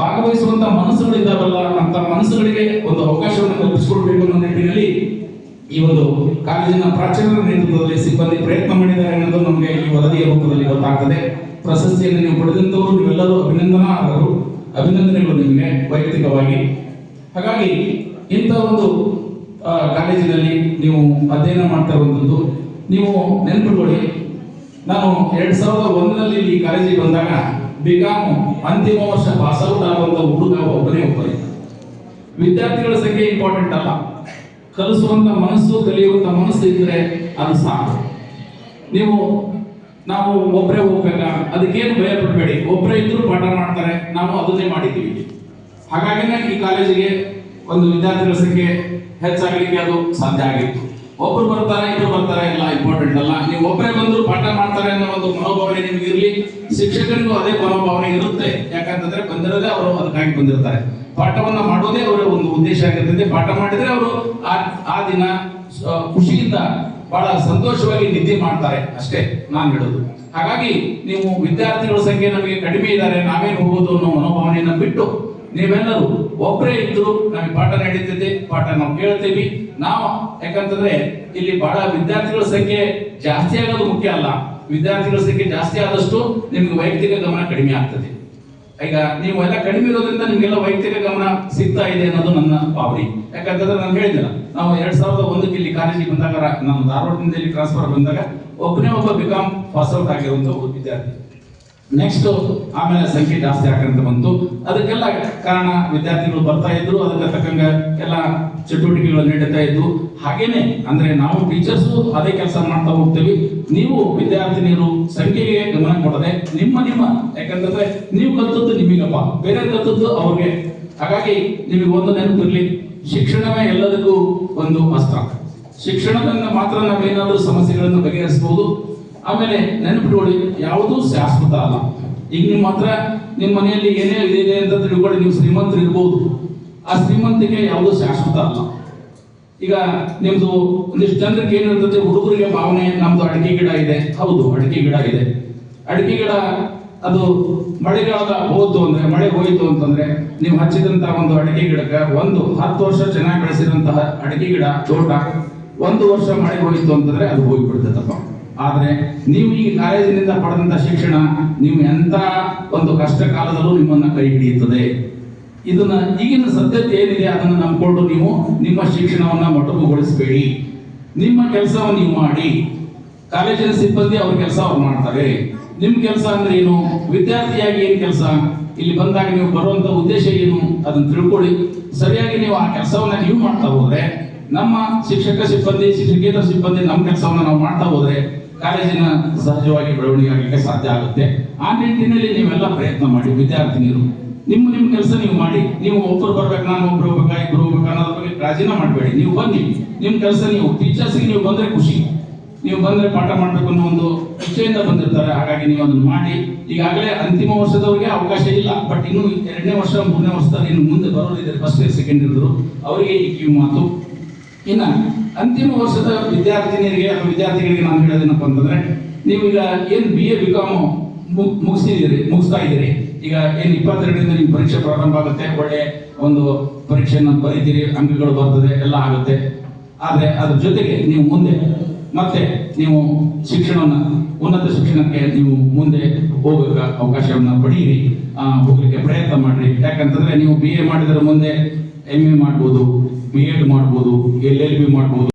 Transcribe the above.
ಭಾಗವಹಿಸುವಂತ ಮನಸ್ಸುಗಳಿದ್ದಾವಲ್ಲ ಅಂತ ಮನಸ್ಸುಗಳಿಗೆ ಒಂದು ಅವಕಾಶವನ್ನು ಕಲ್ಪಿಸಿಕೊಡ್ಬೇಕು ಅನ್ನೋ ನಿಟ್ಟಿನಲ್ಲಿ ಈ ಒಂದು ಕಾಲೇಜಿನ ಪ್ರಾಚಾರ್ಯರ ನೇತೃತ್ವದಲ್ಲಿ ಸಿಬ್ಬಂದಿ ಪ್ರಯತ್ನ ಮಾಡಿದ್ದಾರೆ ಅನ್ನೋದು ನಮಗೆ ಈ ವರದಿಯ ರೂಪದಲ್ಲಿ ಗೊತ್ತಾಗ್ತದೆ. ಪ್ರಶಸ್ತಿಯನ್ನು ನೀವು ಪಡೆದಂತವರು ನೀವೆಲ್ಲರೂ ಅಭಿನಂದನಾರ್ಹರು. ಅಭಿನಂದನೆಗಳು ನಿಮಗೆ ವೈಯಕ್ತಿಕವಾಗಿ. ಹಾಗಾಗಿ ಇಂಥ ಒಂದು ಕಾಲೇಜಿನಲ್ಲಿ ನೀವು ಅಧ್ಯಯನ ಮಾಡ್ತಾ ಇರುವಂಥದ್ದು, ನೀವು ನೆನಪಿಟ್ಕೊಳ್ಳಿ. ನಾನು ಎರಡ್ ಸಾವಿರದ ಒಂದರಲ್ಲಿ ಈ ಕಾಲೇಜಿಗೆ ಬಂದಾಗ ಬಿಕಾಮ್ ಅಂತಿಮ ವರ್ಷ ಪಾಸ್ ಔಟ್ ಆಗುವಂತ ಹುಡುಗ, ಒಬ್ಬನೇ ಒಬ್ಬ ವಿದ್ಯಾರ್ಥಿಗಳ ಸಂಖ್ಯೆ ಇಂಪಾರ್ಟೆಂಟ್ ಅಲ್ಲ. ಕಲಿಸುವಂತ ಮನಸ್ಸು, ಕಲಿಯುವಂತ ಮನಸ್ಸು ಇದ್ರೆ ಅದು ಸಾಕು. ನೀವು, ನಾವು ಒಬ್ಬರೇ ಹೋಗ್ಬೇಕಾ? ಅದಕ್ಕೇನು ಭಯ ಪಡಬೇಡಿ. ಒಬ್ಬರೇ ಇದ್ರು ಪಾಠ ಮಾಡ್ತಾರೆ. ನಾವು ಅದನ್ನೇ ಮಾಡಿದ್ದೀವಿ. ಹಾಗಾಗಿನೇ ಈ ಕಾಲೇಜಿಗೆ ಒಂದು ವಿದ್ಯಾರ್ಥಿಗಳ ಸಂಖ್ಯೆ ಹೆಚ್ಚಾಗಲಿಕ್ಕೆ ಅದು ಸಾಧ್ಯ ಆಗಿತ್ತು. ಒಬ್ರು ಬರ್ತಾರೆ, ಇಬ್ರು ಬರ್ತಾರೆ, ಎಲ್ಲ ಇಂಪಾರ್ಟೆಂಟ್ ಅಲ್ಲ. ನೀವು ಒಬ್ಬರೇ ಬಂದ್ರು ಪಾಠ ಮಾಡ್ತಾರೆ ಅನ್ನೋ ಒಂದು ಮನೋಭಾವನೆ ನಿಮ್ಗೆ ಇರಲಿ. ಶಿಕ್ಷಕರಿಗೂ ಅದೇ ಮನೋಭಾವನೆ ಇರುತ್ತೆ. ಯಾಕಂತಂದ್ರೆ ಬಂದಿರೋದೇ ಅವರು ಅದಕ್ಕಾಗಿ ಬಂದಿರ್ತಾರೆ. ಪಾಠವನ್ನ ಮಾಡೋದೇ ಅವರ ಒಂದು ಉದ್ದೇಶ ಆಗಿರ್ತದೆ. ಪಾಠ ಮಾಡಿದ್ರೆ ಅವರು ಆ ಆ ದಿನ ಖುಷಿಯಿಂದ ಬಹಳ ಸಂತೋಷವಾಗಿ ನಿದ್ದೆ ಮಾಡ್ತಾರೆ. ಅಷ್ಟೇ ನಾನು ಹೇಳೋದು. ಹಾಗಾಗಿ ನೀವು ವಿದ್ಯಾರ್ಥಿಗಳ ಸಂಖ್ಯೆ ನಮಗೆ ಕಡಿಮೆ ಇದ್ದಾರೆ. ನಾವೇನು ಹೋಗೋದು ಅನ್ನೋ ಮನೋಭಾವನೆಯನ್ನು ಬಿಟ್ಟು ನೀವೆಲ್ಲರೂ ಒಬ್ಬರೇ ಇದ್ರು ನಮಗೆ ಪಾಠ ನಡೀತಿದೆ, ಪಾಠ ನಾವು ಕೇಳ್ತೀವಿ. ನಾವು ಯಾಕಂತಂದ್ರೆ ಇಲ್ಲಿ ಬಹಳ ವಿದ್ಯಾರ್ಥಿಗಳ ಸಂಖ್ಯೆ ಜಾಸ್ತಿ ಆಗೋದು ಮುಖ್ಯ ಅಲ್ಲ. ವಿದ್ಯಾರ್ಥಿಗಳ ಸಂಖ್ಯೆ ಜಾಸ್ತಿ ಆದಷ್ಟು ನಿಮ್ಗೆ ವೈಯಕ್ತಿಕ ಗಮನ ಕಡಿಮೆ ಆಗ್ತದೆ. ಈಗ ನೀವು ಎಲ್ಲ ಕಡಿಮೆ ಇರೋದ್ರಿಂದ ನಿಮ್ಗೆಲ್ಲ ವೈಯಕ್ತಿಕ ಗಮನ ಸಿಗ್ತಾ ಇದೆ ಅನ್ನೋದು ನನ್ನ ಭಾವನೆ ಯಾಕಂತಂದ್ರೆ ನಾನು ಹೇಳಿದಿಲ್ಲ ನಾವು ಎರಡ್ ಸಾವಿರದ ಒಂದಕ್ಕೆ ಇಲ್ಲಿ ಕಾಲೇಜಿಗೆ ಬಂದಾಗ ನಮ್ಮ ಧಾರವಾಡದಿಂದ ಇಲ್ಲಿ ಟ್ರಾನ್ಸ್ಫರ್ ಬಂದಾಗ, ಒಬ್ಬನೇ ಒಬ್ಬ ಬಿಕಾಮ್ ಪಾಸ್ ಔಟ್ ವಿದ್ಯಾರ್ಥಿ. ನೆಕ್ಸ್ಟ್ ಆಮೇಲೆ ಸಂಖ್ಯೆ ಜಾಸ್ತಿ ಆಗಂತ ಬಂತು. ಅದಕ್ಕೆಲ್ಲ ಕಾರಣ ವಿದ್ಯಾರ್ಥಿಗಳು ಬರ್ತಾ ಇದ್ರು. ಅದಕ್ಕೆ ತಕ್ಕಂಗೆ ಎಲ್ಲ ಚಟುವಟಿಕೆಗಳು ನಡೀತಾ ಇದ್ವು. ಹಾಗೇನೆ ಅಂದ್ರೆ ನಾವು ಟೀಚರ್ಸು ಅದೇ ಕೆಲಸ ಮಾಡ್ತಾ ಹೋಗ್ತೀವಿ. ನೀವು ವಿದ್ಯಾರ್ಥಿನಿಯರು ಸಂಖ್ಯೆಗೆ ಗಮನ ಕೊಡದೆ ನಿಮ್ಮ ನಿಮ್ಮ, ಯಾಕಂತಂದ್ರೆ ನೀವು ಕಲ್ತದ್ದು ನಿಮಗಪ್ಪ. ಬೇರೆ ಕಲ್ತದ್ದು ಅವ್ರಿಗೆ. ಹಾಗಾಗಿ ನಿಮಗೆ ಒಂದು ನೆನಪಿರಲಿ ಶಿಕ್ಷಣವೇ ಎಲ್ಲದಕ್ಕೂ ಒಂದು ಅಸ್ತ್ರ. ಶಿಕ್ಷಣದಿಂದ ಮಾತ್ರ ನಾವೇನಾದರೂ ಸಮಸ್ಯೆಗಳನ್ನು ಬಗೆಹರಿಸಬಹುದು ಆಮೇಲೆ ನೆನಪಿಟ್ಕೊಳ್ಳಿ ಯಾವುದೂ ಶಾಶ್ವತ ಅಲ್ಲ. ಈಗ ನಿಮ್ಮ ಹತ್ರ, ನಿಮ್ಮ ಮನೆಯಲ್ಲಿ ಏನೇ ಇದೆ ಅಂತ ತಿಳ್ಕೊಳ್ಳಿ, ನೀವು ಶ್ರೀಮಂತರು ಇರ್ಬೋದು. ಆ ಶ್ರೀಮಂತಿಕೆ ಯಾವುದು ಶಾಶ್ವತ ಅಲ್ಲ. ಈಗ ನಿಮ್ದು ಒಂದಿಷ್ಟು ಜನರಿಗೆ ಏನಿರ್ತದೆ, ಹುಡುಗರಿಗೆ ಭಾವನೆ, ನಮ್ದು ಅಡಿಕೆ ಗಿಡ ಇದೆ. ಹೌದು, ಅಡಿಕೆ ಗಿಡ ಇದೆ. ಅಡಿಕೆ ಗಿಡ, ಅದು ಮಳೆಗಾಲ ಹೋಯ್ತು ಅಂದ್ರೆ, ಮಳೆ ಹೋಯ್ತು ಅಂತಂದ್ರೆ, ನೀವು ಹಚ್ಚಿದಂತ ಒಂದು ಅಡಿಕೆ ಗಿಡಕ್ಕೆ ಒಂದು ಹತ್ತು ವರ್ಷ ಚೆನ್ನಾಗಿ ಬೆಳೆಸಿದಂತಹ ಅಡಿಕೆ ಗಿಡ, ತೋಟ, ಒಂದು ವರ್ಷ ಮಳೆ ಹೋಯಿತು ಅಂತಂದ್ರೆ ಅದು ಹೋಗಿಬಿಡ್ತದಪ್ಪ ಆದ್ರೆ ನೀವು ಈ ಕಾಲೇಜಿನಿಂದ ಪಡೆದಂತ ಶಿಕ್ಷಣ ನೀವು ಎಂತ ಒಂದು ಕಷ್ಟ ಕಾಲದಲ್ಲೂ ನಿಮ್ಮನ್ನ ಕೈ ಹಿಡಿಯುತ್ತದೆ. ಇದನ್ನ ಈಗಿನ ಸದ್ಯತೆ ಏನಿದೆ ಅದನ್ನು ನಂಬಿಕೊಂಡು ನೀವು ನಿಮ್ಮ ಶಿಕ್ಷಣವನ್ನ ಮೊಟಕುಗೊಳಿಸಬೇಡಿ. ನಿಮ್ಮ ಕೆಲಸವನ್ನು ನೀವು ಮಾಡಿ. ಕಾಲೇಜಿನ ಸಿಬ್ಬಂದಿ ಅವ್ರ ಕೆಲಸ ಅವ್ರು ಮಾಡ್ತಾರೆ. ನಿಮ್ ಕೆಲಸ ಅಂದ್ರೆ ಏನು? ವಿದ್ಯಾರ್ಥಿಯಾಗಿ ಏನ್ ಕೆಲಸ? ಇಲ್ಲಿ ಬಂದಾಗ ನೀವು ಬರುವಂತ ಉದ್ದೇಶ ಏನು? ಅದನ್ನು ತಿಳ್ಕೊಳ್ಳಿ. ಸರಿಯಾಗಿ ನೀವು ಆ ಕೆಲಸವನ್ನ ನೀವು ಮಾಡ್ತಾ ಹೋದ್ರೆ, ನಮ್ಮ ಶಿಕ್ಷಕ ಸಿಬ್ಬಂದಿ, ಶಿಕ್ಷಕೇತರ ಸಿಬ್ಬಂದಿ ನಮ್ಮ ಕೆಲಸವನ್ನ ನಾವು ಮಾಡ್ತಾ ಹೋದ್ರೆ ಕಾಲೇಜಿನ ಸಹಜವಾಗಿ ಬೆಳವಣಿಗೆ ಆಗಲಿಕ್ಕೆ ಸಾಧ್ಯ ಆಗುತ್ತೆ. ಆ ನಿಟ್ಟಿನಲ್ಲಿ ನೀವೆಲ್ಲ ಪ್ರಯತ್ನ ಮಾಡಿ, ವಿದ್ಯಾರ್ಥಿನಿಯರು. ನಿಮ್ಮ ನಿಮ್ಮ ಕೆಲಸ ನೀವು ಮಾಡಿ, ನೀವು ಒಬ್ಬರು ಬರ್ಬೇಕು, ನಾನು ಒಬ್ರು ಹೋಗ್ಬೇಕಾ, ಇಬ್ರು ಹೋಗ್ಬೇಕಾ ಅನ್ನೋದ್ರ ಬಗ್ಗೆ ರಾಜೀನ ಮಾಡಬೇಡಿ. ನೀವು ಬನ್ನಿ. ನಿಮ್ಮ ಕೆಲಸ ನೀವು ಟೀಚರ್ಸ್ಗೆ ನೀವು ಬಂದ್ರೆ ಖುಷಿ. ನೀವು ಬಂದ್ರೆ ಪಾಠ ಮಾಡಬೇಕು ಅನ್ನೋ ಒಂದು ಇಚ್ಛೆಯಿಂದ ಬಂದಿರ್ತಾರೆ. ಹಾಗಾಗಿ ನೀವು ಅದನ್ನು ಮಾಡಿ. ಈಗಾಗಲೇ ಅಂತಿಮ ವರ್ಷದವರಿಗೆ ಅವಕಾಶ ಇಲ್ಲ. ಬಟ್ ಇನ್ನು ಎರಡನೇ ವರ್ಷ, ಮೂರನೇ ವರ್ಷದಲ್ಲಿ ಇನ್ನು ಮುಂದೆ ಬರೋರಿದ್ದಾರೆ. ಫಸ್ಟ್ ಇಯರ್ ಸೆಕೆಂಡ್ ಇದ್ರು ಅವರಿಗೆ ಈ ಕಿವಿ ಮಾತು. ಇನ್ನ ಅಂತಿಮ ವರ್ಷದ ವಿದ್ಯಾರ್ಥಿನಿಯರಿಗೆ ಅಥವಾ ವಿದ್ಯಾರ್ಥಿಗಳಿಗೆ ನಾನು ಹೇಳೋದೇನಪ್ಪ ಅಂತಂದ್ರೆ ನೀವು ಈಗ ಏನ್ ಬಿ ಎ ಬಿಕಾಮ್ ಮುಗಿಸಿದಿರಿ ಮುಗಿಸ್ತಾ ಇದ್ದೀರಿ, ಈಗ ಏನು ಇಪ್ಪತ್ತೆರಡರಿಂದ ನಿಮ್ಮ ಪರೀಕ್ಷೆ ಪ್ರಾರಂಭ ಆಗುತ್ತೆ, ಒಳ್ಳೆ ಒಂದು ಪರೀಕ್ಷೆಯನ್ನು ಬರೀತೀರಿ, ಅಂಕಗಳು ಬರ್ತದೆ, ಎಲ್ಲ ಆಗುತ್ತೆ. ಆದರೆ ಅದ್ರ ಜೊತೆಗೆ ನೀವು ಮುಂದೆ, ಮತ್ತೆ ನೀವು ಶಿಕ್ಷಣವನ್ನು, ಉನ್ನತ ಶಿಕ್ಷಣಕ್ಕೆ ನೀವು ಮುಂದೆ ಹೋಗಕ್ಕೆ ಅವಕಾಶವನ್ನು ಪಡೀರಿ ಹೋಗ್ಲಿಕ್ಕೆ ಪ್ರಯತ್ನ ಮಾಡ್ರಿ. ಯಾಕಂತಂದ್ರೆ ನೀವು ಬಿ ಎ ಮಾಡಿದರೆ ಮುಂದೆ ಎಂ ಎ ಮಾಡ್ಬೋದು. ಬಿ ಎಡ್ ಮಾಡ್ಬೋದು ಎಲ್ ಎಲ್ ಬಿ ಮಾಡ್ಬೋದು.